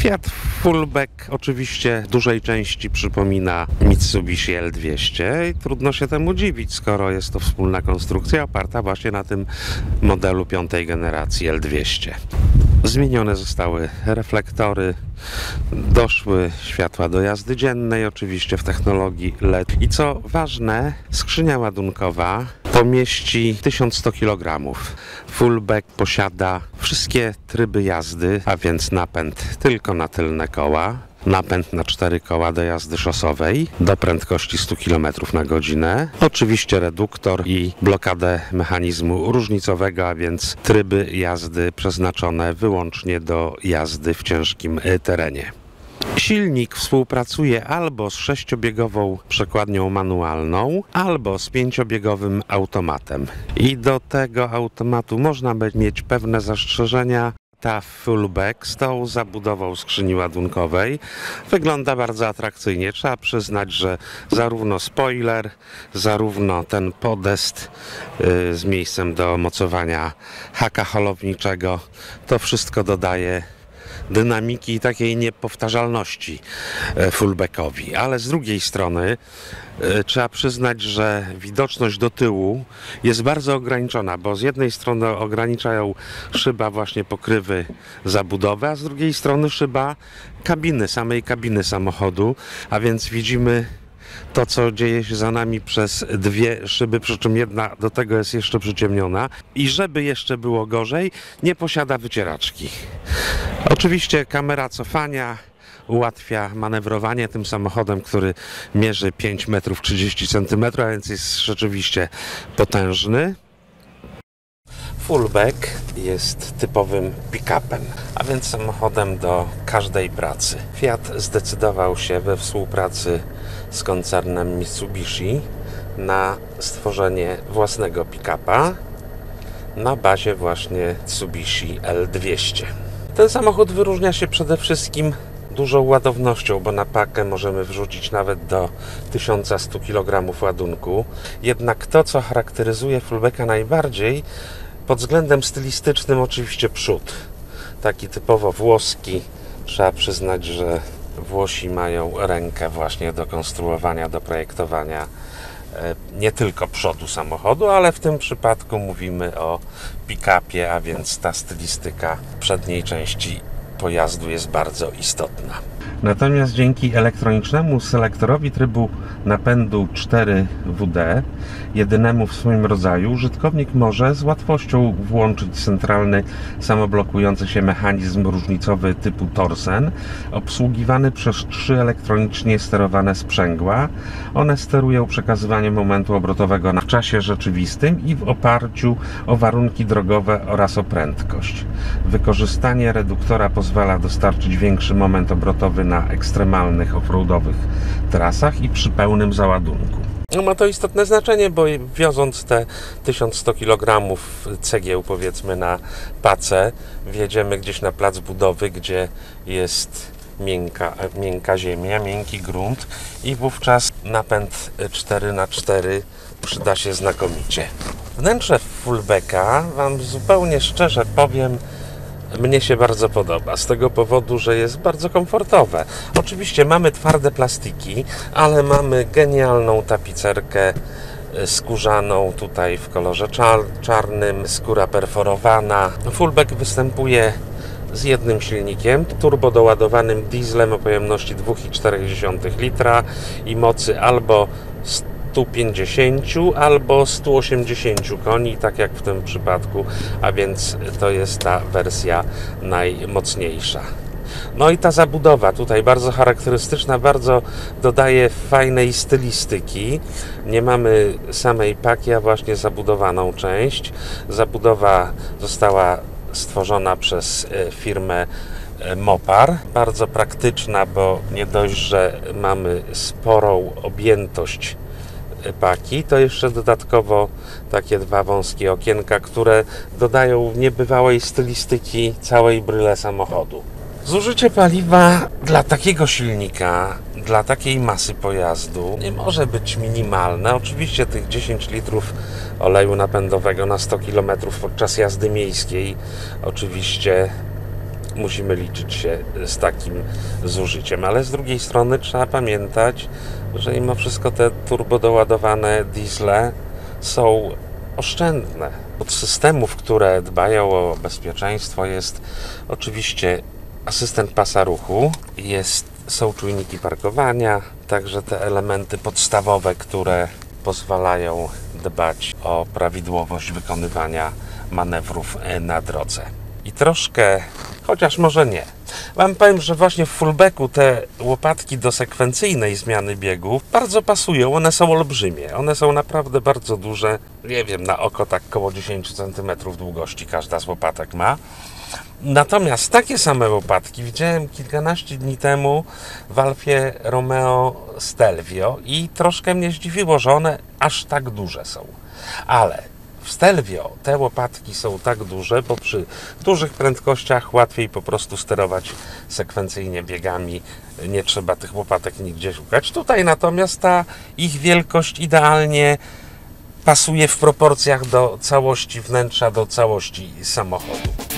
Fiat Fullback oczywiście w dużej części przypomina Mitsubishi L200 i trudno się temu dziwić, skoro jest to wspólna konstrukcja oparta właśnie na tym modelu piątej generacji L200. Zmienione zostały reflektory, doszły światła do jazdy dziennej, oczywiście w technologii LED. I co ważne, skrzynia ładunkowa pomieści 1100 kg. Fullback posiada wszystkie tryby jazdy, a więc napęd tylko na tylne koła, napęd na cztery koła do jazdy szosowej do prędkości 100 km na godzinę. Oczywiście reduktor i blokadę mechanizmu różnicowego, a więc tryby jazdy przeznaczone wyłącznie do jazdy w ciężkim y, terenie. Silnik współpracuje albo z sześciobiegową przekładnią manualną, albo z pięciobiegowym automatem. I do tego automatu można mieć pewne zastrzeżenia. Ta fullback z tą zabudową skrzyni ładunkowej wygląda bardzo atrakcyjnie. Trzeba przyznać, że zarówno spoiler, zarówno ten podest yy, z miejscem do mocowania haka holowniczego, to wszystko dodaje dynamiki i takiej niepowtarzalności e, fullbackowi. Ale z drugiej strony e, trzeba przyznać, że widoczność do tyłu jest bardzo ograniczona, bo z jednej strony ograniczają szyba właśnie pokrywy zabudowy, a z drugiej strony szyba kabiny, samej kabiny samochodu, a więc widzimy to, co dzieje się za nami przez dwie szyby, przy czym jedna do tego jest jeszcze przyciemniona. I żeby jeszcze było gorzej, nie posiada wycieraczki. Oczywiście kamera cofania ułatwia manewrowanie tym samochodem, który mierzy 5 metrów 30 cm, a więc jest rzeczywiście potężny. Fullback jest typowym pick-upem, a więc samochodem do każdej pracy. Fiat zdecydował się we współpracy z koncernem Mitsubishi na stworzenie własnego pick-upa na bazie właśnie Mitsubishi L200. Ten samochód wyróżnia się przede wszystkim dużą ładownością, bo na pakę możemy wrzucić nawet do 1100 kg ładunku. Jednak to, co charakteryzuje fullbacka najbardziej, pod względem stylistycznym oczywiście przód. Taki typowo włoski. Trzeba przyznać, że Włosi mają rękę właśnie do konstruowania, do projektowania e, nie tylko przodu samochodu, ale w tym przypadku mówimy o pick-upie, a więc ta stylistyka przedniej części pojazdu jest bardzo istotna. Natomiast dzięki elektronicznemu selektorowi trybu napędu 4WD, jedynemu w swoim rodzaju, użytkownik może z łatwością włączyć centralny samoblokujący się mechanizm różnicowy typu Torsen, obsługiwany przez trzy elektronicznie sterowane sprzęgła. One sterują przekazywaniem momentu obrotowego w czasie rzeczywistym i w oparciu o warunki drogowe oraz o prędkość. Wykorzystanie reduktora pozwala dostarczyć większy moment obrotowy na ekstremalnych offroadowych trasach i przy pełnym załadunku. No ma to istotne znaczenie, bo wioząc te 1100 kg cegieł powiedzmy na pacę, wjedziemy gdzieś na plac budowy, gdzie jest miękka, miękka ziemia, miękki grunt i wówczas napęd 4x4 przyda się znakomicie. Wnętrze fullbacka Wam zupełnie szczerze powiem, mnie się bardzo podoba, z tego powodu, że jest bardzo komfortowe. Oczywiście mamy twarde plastiki, ale mamy genialną tapicerkę e, skórzaną tutaj w kolorze czar czarnym, skóra perforowana. Fullback występuje z jednym silnikiem, turbo doładowanym dieslem o pojemności 2,4 litra i mocy albo 150 albo 180 koni, tak jak w tym przypadku, a więc to jest ta wersja najmocniejsza. No i ta zabudowa tutaj bardzo charakterystyczna, bardzo dodaje fajnej stylistyki. Nie mamy samej paki, a właśnie zabudowaną część. Zabudowa została stworzona przez e, firmę e, Mopar. Bardzo praktyczna, bo nie dość, że mamy sporą objętość paki, to jeszcze dodatkowo takie dwa wąskie okienka, które dodają niebywałej stylistyki całej bryle samochodu. Zużycie paliwa dla takiego silnika, dla takiej masy pojazdu nie może być minimalne. Oczywiście tych 10 litrów oleju napędowego na 100 km podczas jazdy miejskiej oczywiście musimy liczyć się z takim zużyciem. Ale z drugiej strony trzeba pamiętać, że mimo wszystko te turbodoładowane diesle są oszczędne. Od systemów, które dbają o bezpieczeństwo jest oczywiście asystent pasa ruchu, jest, są czujniki parkowania, także te elementy podstawowe, które pozwalają dbać o prawidłowość wykonywania manewrów na drodze. I troszkę, chociaż może nie. Wam powiem, że właśnie w fullbacku te łopatki do sekwencyjnej zmiany biegów bardzo pasują. One są olbrzymie. One są naprawdę bardzo duże. Nie wiem, na oko tak około 10 cm długości każda z łopatek ma. Natomiast takie same łopatki widziałem kilkanaście dni temu w Alfie Romeo Stelvio i troszkę mnie zdziwiło, że one aż tak duże są. Ale w Stelvio te łopatki są tak duże, bo przy dużych prędkościach łatwiej po prostu sterować sekwencyjnie biegami. Nie trzeba tych łopatek nigdzie szukać. Tutaj natomiast ta ich wielkość idealnie pasuje w proporcjach do całości wnętrza, do całości samochodu.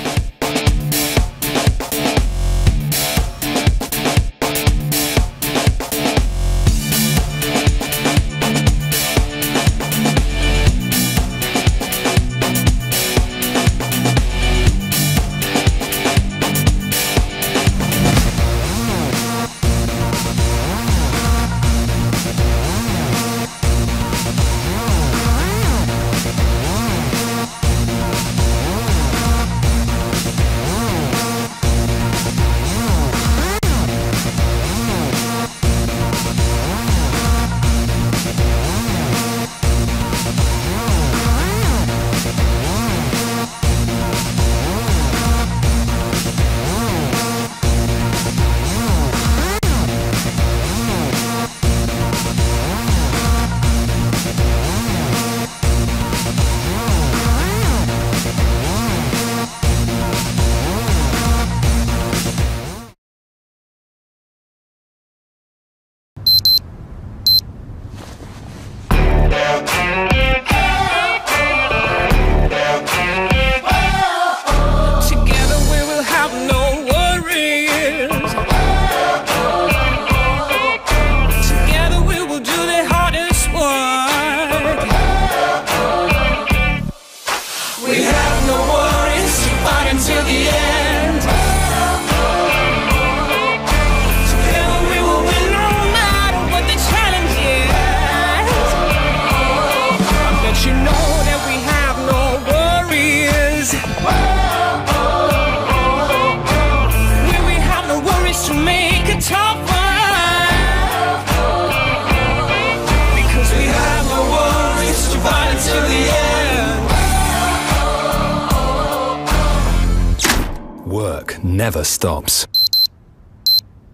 Work never stops.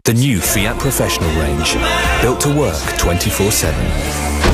The new Fiat Professional range, built to work 24 7.